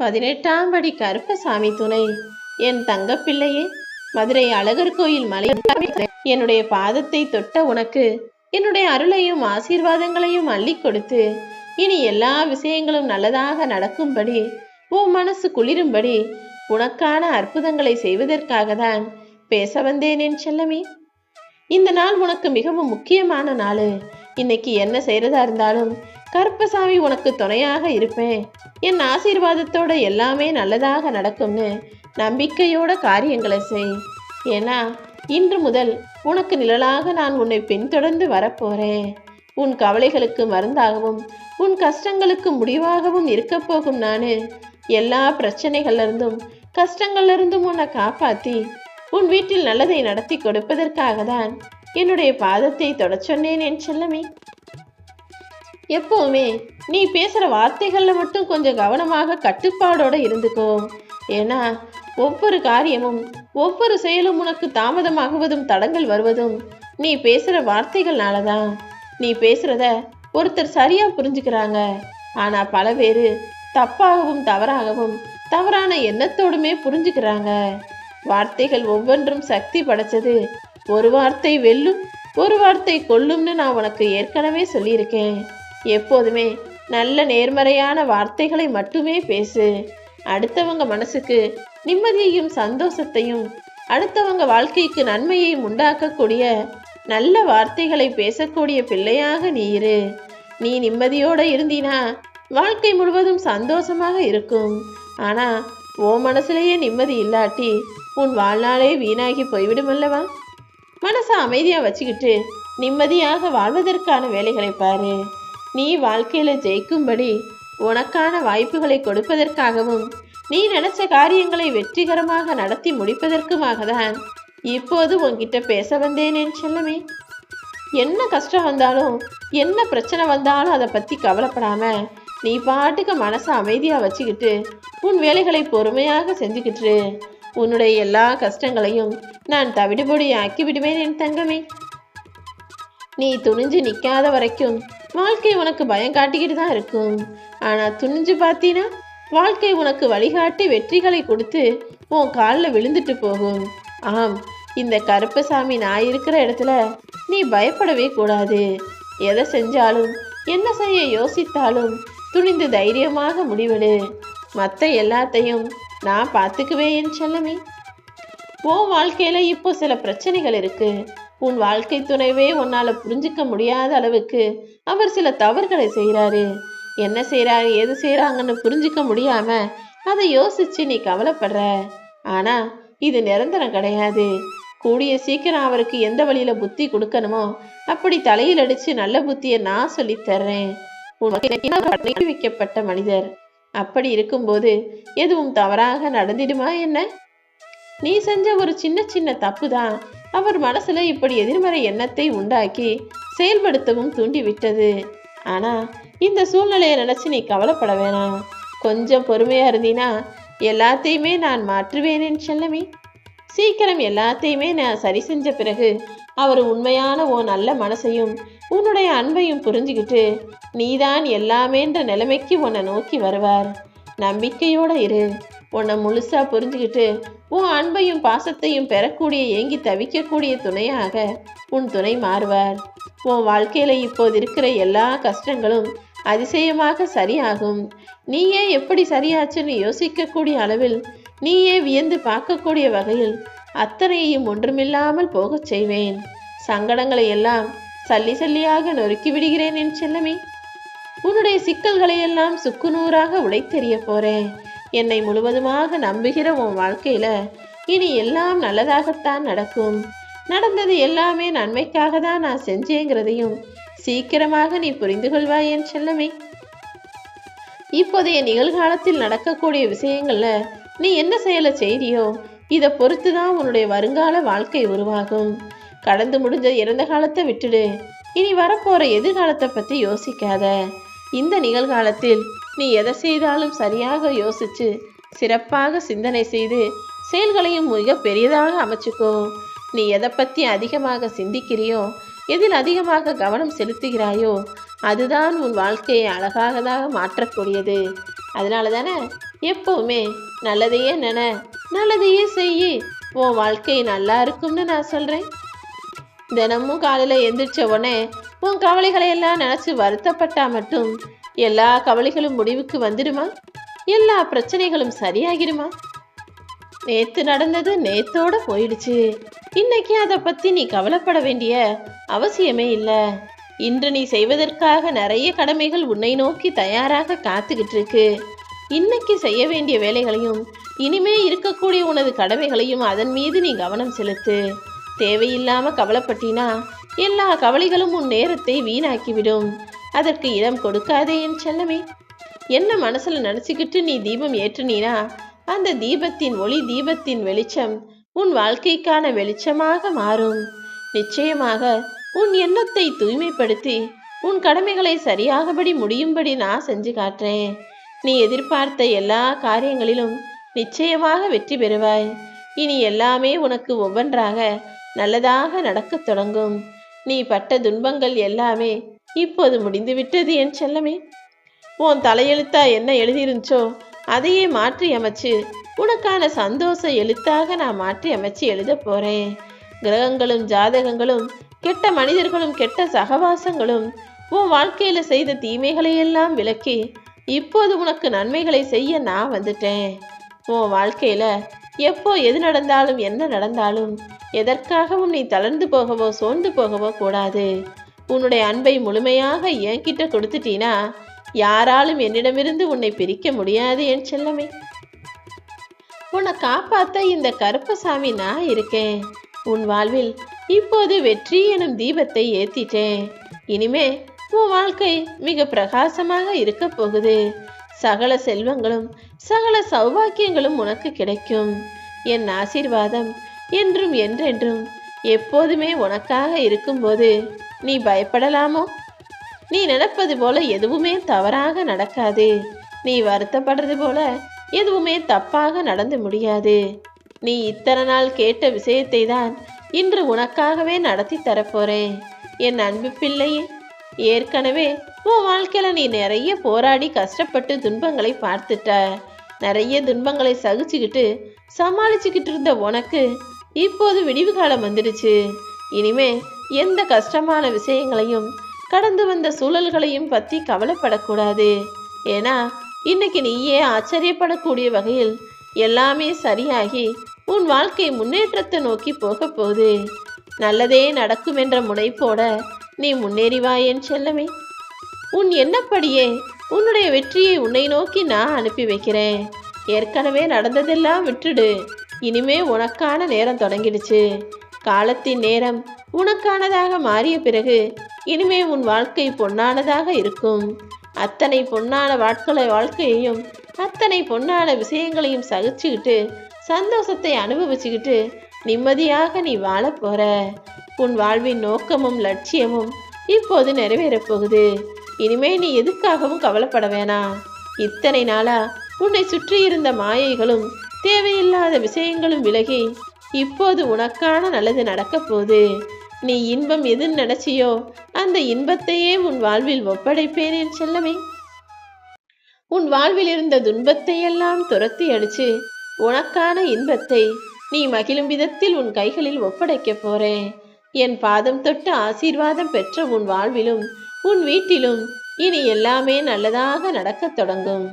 பதினெட்டாம் படி கருப்பசாமி துணை. என் தங்கப்பிள்ளையே மதுரை அழகர் கோயில் மலை என்னுடைய பாதத்தை தொட்ட உனக்கு என்னுடைய அருளையும் ஆசீர்வாதங்களையும் அள்ளி கொடுத்து இனி எல்லா விஷயங்களும் நல்லதாக நடக்கும்படி உன் மனசு குளிரும்படி உனக்கான அற்புதங்களை செய்வதற்காக தான் பேச வந்தேன் என் செல்லமே. இந்த நாள் உனக்கு மிகவும் முக்கியமான நாள். இன்னைக்கு என்ன செய்யறதா இருந்தாலும் கருப்பசாமி உனக்கு துணையாக இருப்பேன். என் ஆசீர்வாதத்தோட எல்லாமே நல்லதாக நடக்கும்னு நம்பிக்கையோட காரியங்களை செய். ஏன்னா இன்று முதல் உனக்கு நிழலாக நான் உன்னை பின்தொடர்ந்து வரப்போறேன். உன் கவலைகளுக்கு மருந்தாகவும் உன் கஷ்டங்களுக்கு முடிவாகவும் இருக்க போகும் நானு. எல்லா பிரச்சனைகள்லேருந்தும் கஷ்டங்கள்லேருந்தும் உன்னை காப்பாத்தி உன் வீட்டில் நல்லதை நடத்தி கொடுப்பதற்காக தான் என்னுடைய பாதத்தை தொடச்சொன்னேன் என் செல்லமே. எப்பவுமே நீ பேசுகிற வார்த்தைகளில் மட்டும் கொஞ்சம் கவனமாக கட்டுப்பாடோடு இருந்துக்கோ. ஏன்னா ஒவ்வொரு காரியமும் ஒவ்வொரு செயலும் உனக்கு தாமதமாகுவதும் தடங்கள் வருவதும் நீ பேசுகிற வார்த்தைகள்னால தான் நீ பேசுகிறத ஒருத்தர் சரியாக புரிஞ்சுக்கிறாங்க. ஆனால் பல பேர் தப்பாகவும் தவறாகவும் தவறான எண்ணத்தோடுமே புரிஞ்சுக்கிறாங்க. வார்த்தைகள் ஒவ்வொன்றும் சக்தி படைச்சது ஒரு வார்த்தை வெல்லும் ஒரு வார்த்தை கொல்லும்னு நான் உனக்கு ஏற்கனவே சொல்லியிருக்கேன். எப்போதுமே நல்ல நேர்மறையான வார்த்தைகளை மட்டுமே பேசு. அடுத்தவங்க மனசுக்கு நிம்மதியையும் சந்தோஷத்தையும் அடுத்தவங்க வாழ்க்கைக்கு நன்மையையும் உண்டாக்கக்கூடிய நல்ல வார்த்தைகளை பேசக்கூடிய பிள்ளையாக நீ இரு. நீ நிம்மதியோட இருந்தீனா வாழ்க்கை முழுவதும் சந்தோஷமாக இருக்கும். ஆனா ஓ மனசுலேயே நிம்மதி இல்லாட்டி உன் வாழ்நாளே வீணாகி போய்விடும் அல்லவா? மனசை அமைதியாக வச்சுக்கிட்டு நிம்மதியாக வாழ்வதற்கான வேலைகளை பாரு. நீ வாழ்க்கையில ஜெயிக்கும்படி உனக்கான வாய்ப்புகளை கொடுப்பதற்காகவும் நீ நினைச்ச காரியங்களை வெற்றிகரமாக நடத்தி முடிப்பதற்குமாக தான் இப்போது உன்கிட்ட பேச வந்தேன் என் செல்லமே. என்ன கஷ்டம் வந்தாலும் என்ன பிரச்சனை வந்தாலும் அதை பத்தி கவலைப்படாம நீ பாட்டுக்கு மனசை அமைதியா வச்சுக்கிட்டு உன் வேலைகளை பொறுமையாக செஞ்சுக்கிட்டு உன்னுடைய எல்லா கஷ்டங்களையும் நான் தவிடுபொடி ஆக்கி விடுவேன் என் தங்கமே. நீ துணிஞ்சு நிற்காத வரைக்கும் வாழ்க்கை உனக்கு பயம் காட்டிக்கிட்டு தான் இருக்கும். ஆனால் துணிஞ்சு பார்த்தீன்னா வாழ்க்கை உனக்கு வழிகாட்டி வெற்றிகளை கொடுத்து உன் காலில் விழுந்துட்டு போகும். ஆம் இந்த கருப்பசாமி நான் இருக்கிற இடத்துல நீ பயப்படவே கூடாது. எதை செஞ்சாலும் என்ன செய்ய யோசித்தாலும் துணிந்து தைரியமாக முடிவெடு. மற்ற எல்லாத்தையும் நான் பார்த்துக்குவேன் செல்லமே. உன் வாழ்க்கையில் இப்போ சில பிரச்சனைகள் இருக்குது உன் வாழ்க்கை துணைவே உன்னால புரிஞ்சுக்க முடியாத அளவுக்கு அவர் சில தவறுகளை செய்கிறாரு என்ன செய்கிறாரு எது செய்கிறாங்கன்னு புரிஞ்சுக்க முடியாம அதை யோசிச்சு நீ கவலைப்படுற. ஆனா இது நிரந்தரம் கிடையாது. கூடிய சீக்கிரம் அவருக்கு எந்த வழியில புத்தி கொடுக்கணுமோ அப்படி தலையில் அடிச்சு நல்ல புத்தியை நான் சொல்லித் தர்றேன். உன் வைக்கப்பட்ட மனிதர். அப்படி இருக்கும்போது எதுவும் தவறாக நடந்திடுமா என்ன? நீ செஞ்ச ஒரு சின்ன சின்ன தப்பு தான் அவர் மனசுல இப்படி எதிர்மறை எண்ணத்தை உண்டாக்கி செயல்படுத்தவும் தூண்டி விட்டது ஆனா இந்த சூழ்நிலையை நினைச்சு நீ கவலைப்பட வேணாம். கொஞ்சம் பொறுமையா இருந்தீனா எல்லாத்தையுமே நான் மாற்றுவேனேன் செல்லமி. சீக்கிரம் எல்லாத்தையுமே நான் சரி செஞ்ச பிறகு அவர் உண்மையான ஓ நல்ல மனசையும் உன்னுடைய அன்பையும் புரிஞ்சுக்கிட்டு நீதான் எல்லாமேன்ற நிலைமைக்கு உன்னை நோக்கி வருவார். நம்பிக்கையோட இரு. உன்னை முழுசா புரிஞ்சுக்கிட்டு உன் அன்பையும் பாசத்தையும் பெறக்கூடிய ஏங்கி தவிக்கக்கூடிய துணையாக உன் துணை மாறுவார். உன் வாழ்க்கையில இப்போது இருக்கிற எல்லா கஷ்டங்களும் அதிசயமாக சரியாகும். நீயே எப்படி சரியாச்சுன்னு யோசிக்கக்கூடிய அளவில் நீயே வியந்து பார்க்கக்கூடிய வகையில் அத்தனையையும் ஒன்றுமில்லாமல் போகச் செய்வேன். சங்கடங்களை எல்லாம் சல்லி சல்லியாக நொறுக்கி விடுகிறேன் என் செல்லமே. உன்னுடைய சிக்கல்களை எல்லாம் சுக்குநூறாக உடைத்தெறிய போறேன். என்னை முழுவதுமாக நம்புகிற உன் வாழ்க்கையில இனி எல்லாம் நல்லதாகத்தான் நடக்கும். நடந்தது எல்லாமே நன்மைக்காக தான் நான் செஞ்சேங்கிறதையும் சீக்கிரமாக நீ புரிந்து கொள்வாய் என் செல்லமே. இப்போதைய நிகழ்காலத்தில் நடக்கக்கூடிய விஷயங்கள்ல நீ என்ன செயலை செய்தியோ இதை பொறுத்து தான் உன்னுடைய வருங்கால வாழ்க்கை உருவாகும். கடந்து முடிஞ்ச இறந்த காலத்தை விட்டுடு. இனி வரப்போற எதிர்காலத்தை பத்தி யோசிக்காத. இந்த நிகழ்காலத்தில் நீ எதை செய்தாலும் சரியாக யோசிச்சு சிறப்பாக சிந்தனை செய்து செயல்களையும் மிக பெரியதாக அமைச்சுக்கோ. நீ எதை பத்தி அதிகமாக சிந்திக்கிறியோ எதில் அதிகமாக கவனம் செலுத்துகிறாயோ அதுதான் உன் வாழ்க்கையை அழகாகதாக மாற்றக்கூடியது. அதனால தானே எப்பவுமே நல்லதையே நின நல்லதையே செய்யி உன் வாழ்க்கை நல்லா இருக்கும்னு நான் சொல்றேன். தினமும் காலையில் எந்திரிச்ச உடனே உன் கவலைகளை எல்லாம் நினைச்சு வருத்தப்பட்டா மட்டும் எல்லா கவலைகளும் முடிவுக்கு வந்துடுமா? எல்லா பிரச்சனைகளும் சரியாகிடுமா? நேத்து நடந்தது நேத்தோட போயிடுச்சு. இன்னைக்கு அதை பத்தி நீ கவலைப்பட வேண்டிய அவசியமே இல்லை. இன்று நீ செய்வதற்காக நிறைய கடமைகள் உன்னை நோக்கி தயாராக காத்துக்கிட்டு இருக்கு. இன்னைக்கு செய்ய வேண்டிய வேலைகளையும் இனிமே இருக்கக்கூடிய உனது கடமைகளையும் அதன் மீது நீ கவனம் செலுத்து. தேவையில்லாம கவலைப்பட்டினா எல்லா கவலைகளும் உன் நேரத்தை வீணாக்கிவிடும். அதற்கு இடம் கொடுக்காதே என் செல்லமே. என்ன மனசுல நினைச்சுக்கிட்டு நீ தீபம் ஏற்றுனீனா? அந்த தீபத்தின் ஒளி தீபத்தின் வெளிச்சம் உன் வாழ்க்கைக்கான வெளிச்சமாக மாறும். நிச்சயமாக உன் எண்ணத்தை தூய்மைப்படுத்தி உன் கடமைகளை சரியாகபடி முடியும்படி நான் செஞ்சு காட்டுறேன். நீ எதிர்பார்த்த எல்லா காரியங்களிலும் நிச்சயமாக வெற்றி பெறுவாய். இனி எல்லாமே உனக்கு ஒவ்வொன்றாக நல்லதாக நடக்கத் தொடங்கும். நீ பட்ட துன்பங்கள் எல்லாமே இப்போது முடிந்துவிட்டது என் செல்லமே. உன் தலையெழுத்தா என்ன எழுதிருந்துச்சோ அதையே மாற்றி அமைச்சு உனக்கான சந்தோஷ எழுத்தாக நான் மாற்றி அமைச்சு எழுத போறேன். கிரகங்களும் ஜாதகங்களும் கெட்ட மனிதர்களும் கெட்ட சகவாசங்களும் உன் வாழ்க்கையில செய்த தீமைகளை எல்லாம் விலக்கி இப்போது உனக்கு நன்மைகளை செய்ய நான் வந்துட்டேன். உன் வாழ்க்கையில எப்போ எது நடந்தாலும் என்ன நடந்தாலும் எதற்காகவும் நீ தளர்ந்து போகவோ சோர்ந்து போகவோ கூடாது. உன்னுடைய அன்பை முழுமையாக என்கிட்ட கொடுத்துட்டீனா யாராலும் என்னிடமிருந்து உன்னை பிரிக்க முடியாது என் செல்லமே. உன்னை காப்பாத்த இந்த கருப்பசாமி நான் இருக்கேன். உன் வாழ்வில் இப்போது வெற்றி எனும் தீபத்தை ஏத்திட்டேன். இனிமே உன் வாழ்க்கை மிக பிரகாசமாக இருக்க போகுது. சகல செல்வங்களும் சகல சௌபாக்கியங்களும் உனக்கு கிடைக்கும். என் ஆசீர்வாதம் என்றும் என்றென்றும் எப்போதுமே உனக்காக இருக்கும்போது நீ பயப்படலாமோ? நீ நினைப்பது போல எதுவுமே தவறாக நடக்காது. நீ வருத்தப்படுறது போல எதுவுமே தப்பாக நடந்து முடியாது. நீ இத்தனை நாள் கேட்ட விஷயத்தை தான் இன்று உனக்காகவே நடத்தி தரப்போறேன். என் அன்பு பிள்ளையே ஏற்கனவே உன் வாழ்க்கையில நீ நிறைய போராடி கஷ்டப்பட்டு துன்பங்களை பார்த்துட்ட. நிறைய துன்பங்களை சகிச்சுக்கிட்டு சமாளிச்சுக்கிட்டு இருந்த உனக்கு இப்போது விடிவு காலம் வந்துடுச்சு. இனிமே எந்த கஷ்டமான விஷயங்களையும் கடந்து வந்த சூழல்களையும் பற்றி கவலைப்படக்கூடாது. ஏன்னா இன்னைக்கு நீயே ஆச்சரியப்படக்கூடிய வகையில் எல்லாமே சரியாகி உன் வாழ்க்கை முன்னேற்றத்தை நோக்கி போக போகுது. நல்லதே நடக்கும் என்ற முனைப்போட நீ முன்னேறிவாயேன் என் செல்லமே. உன் எண்ணப்படியே உன்னுடைய வெற்றியை உன்னை நோக்கி நான் அனுப்பி வைக்கிறேன். ஏற்கனவே நடந்ததெல்லாம் விட்டுடு. இனிமே உனக்கான நேரம் தொடங்கிடுச்சு. காலத்தின் நேரம் உனக்கானதாக மாறிய பிறகு இனிமே உன் வாழ்க்கை பொன்னானதாக இருக்கும். அத்தனை பொன்னான வாழ்க்கை வாழ்க்கையையும் அத்தனை பொன்னான விஷயங்களையும் சகிச்சுக்கிட்டு சந்தோஷத்தை அனுபவிச்சுக்கிட்டு நிம்மதியாக நீ வாழப் போற. உன் வாழ்வின் நோக்கமும் லட்சியமும் இப்போது நிறைவேறப் போகுது. இனிமே நீ எதுக்காகவும் கவலைப்பட வேணாம். இத்தனை நாளா உன்னை சுற்றி இருந்த மாயைகளும் தேவையில்லாத விஷயங்களும் விலகி இப்போது உனக்கான நல்லது நடக்கப் போகுது. நீ இன்பம் எது நினைச்சியோ அந்த இன்பத்தையே உன் வாழ்வில் ஒப்படைப்பேன் என் செல்லமே. உன் வாழ்வில் இருந்த துன்பத்தை எல்லாம் துரத்தி அடிச்சு உனக்கான இன்பத்தை நீ மகிழும் விதத்தில் உன் கைகளில் ஒப்படைக்கப் போறேன். என் பாதம் தொட்டு ஆசீர்வாதம் பெற்ற உன் வாழ்விலும் உன் வீட்டிலும் இனி எல்லாமே நல்லதாக நடக்கத் தொடங்கும்.